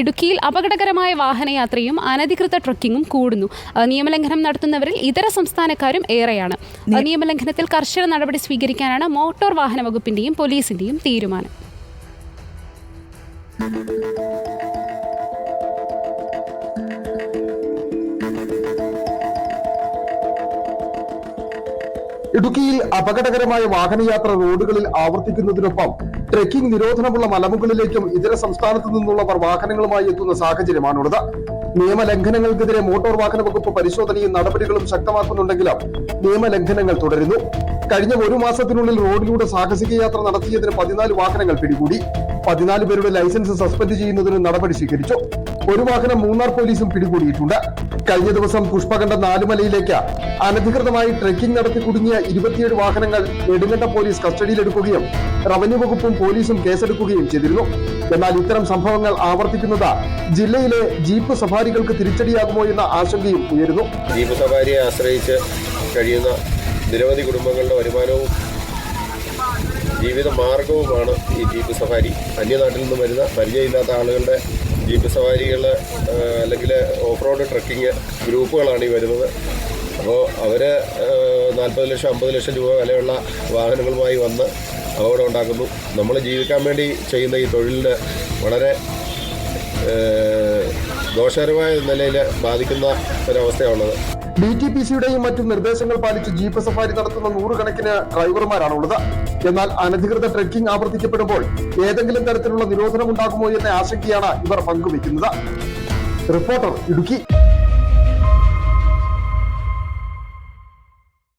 ഇടുക്കിയിൽ അപകടകരമായ വാഹനയാത്രയും അനധികൃത ട്രക്കിങ്ങും കൂടുന്നു. നിയമലംഘനം നടത്തുന്നവരിൽ ഇതര സംസ്ഥാനക്കാരും ഏറെയാണ്. നിയമലംഘനത്തിൽ കർശന നടപടി സ്വീകരിക്കാനാണ് മോട്ടോർ വാഹന വകുപ്പിന്റെയും പോലീസിന്റെയും തീരുമാനം. ഇടുക്കിയിൽ അപകടകരമായ വാഹനയാത്ര റോഡുകളിൽ ആവർത്തിക്കുന്നതിനൊപ്പം ട്രെക്കിംഗ് നിരോധനമുള്ള മലമുകളിലേക്കും ഇതര സംസ്ഥാനത്തു നിന്നുള്ളവർ വാഹനങ്ങളുമായി എത്തുന്ന സാഹചര്യമാണുള്ളത്. നിയമലംഘനങ്ങൾക്കെതിരെ മോട്ടോർ വാഹന വകുപ്പ് പരിശോധനയും നടപടികളും ശക്തമാക്കുന്നുണ്ടെങ്കിലും നിയമലംഘനങ്ങൾ തുടരുന്നു. കഴിഞ്ഞ ഒരു മാസത്തിനുള്ളിൽ റോഡിലൂടെ സാഹസിക യാത്ര നടത്തിയതിന് പതിനാല് വാഹനങ്ങൾ പിടികൂടി. പതിനാല് പേരുടെ ലൈസൻസ് സസ്പെൻഡ് ചെയ്യുന്നതിന് നടപടി സ്വീകരിച്ചു. ഒരു വാഹനം മൂന്നാർ പോലീസും പിടികൂടിയിട്ടുണ്ട്. കഴിഞ്ഞ ദിവസം പുഷ്പകണ്ഠ നാലുമലയിലേക്ക് അനധികൃതമായി ട്രെക്കിംഗ് നടത്തി കുടുങ്ങിയ ഇരുപത്തിയേഴ് വാഹനങ്ങൾ നെടുങ്കണ്ട പോലീസ് കസ്റ്റഡിയിലെടുക്കുകയും റവന്യൂ വകുപ്പും പോലീസും കേസെടുക്കുകയും ചെയ്തിരുന്നു. എന്നാൽ ഇത്തരം സംഭവങ്ങൾ ആവർത്തിക്കുന്നത് ജില്ലയിലെ ജീപ്പ് സഫാരികൾക്ക് തിരിച്ചടിയാകുമോ എന്ന ആശങ്കയും ഉയരുന്നു. ജീപ്പ് സഫാരിയെ ആശ്രയിച്ച് കഴിയുന്ന നിരവധി കുടുംബങ്ങളുടെ വരുമാനവും ജീവിത മാർഗവുമാണ് ഈ ജീപ്പ് സഫാരി അന്യനാട്ടിൽ നിന്ന് വരുന്ന പരിചയമില്ലാത്ത ആളുകളുടെ ജീപ്പ് സവാരികൾ അല്ലെങ്കിൽ ഓഫ് റോഡ് ട്രക്കിംഗ് ഗ്രൂപ്പുകളാണ് ഈ വരുന്നത്. അപ്പോൾ അവർ നാൽപ്പത് ലക്ഷം അമ്പത് ലക്ഷം രൂപ വിലയുള്ള വാഹനങ്ങളുമായി വന്ന് അപകടം ഉണ്ടാക്കുന്നു. നമ്മൾ ജീവിക്കാൻ വേണ്ടി ചെയ്യുന്ന ഈ തൊഴിലിന് വളരെ ദോഷകരമായ നിലയിൽ ബാധിക്കുന്ന ഒരവസ്ഥയാണുള്ളത്. ഡി ടി പി സിയുടെയും മറ്റും നിർദ്ദേശങ്ങൾ പാലിച്ച് ജീപ്പ് സഫാരി നടത്തുന്ന നൂറുകണക്കിന് ഡ്രൈവർമാരാണുള്ളത്. എന്നാൽ അനധികൃത ട്രെക്കിംഗ് ആവർത്തിക്കപ്പെടുമ്പോൾ ഏതെങ്കിലും തരത്തിലുള്ള നിരോധനം ഉണ്ടാകുമോ എന്ന ആശങ്കയാണ് ഇവർ പങ്കുവയ്ക്കുന്നത്. റിപ്പോർട്ടർ ഇടുക്കി.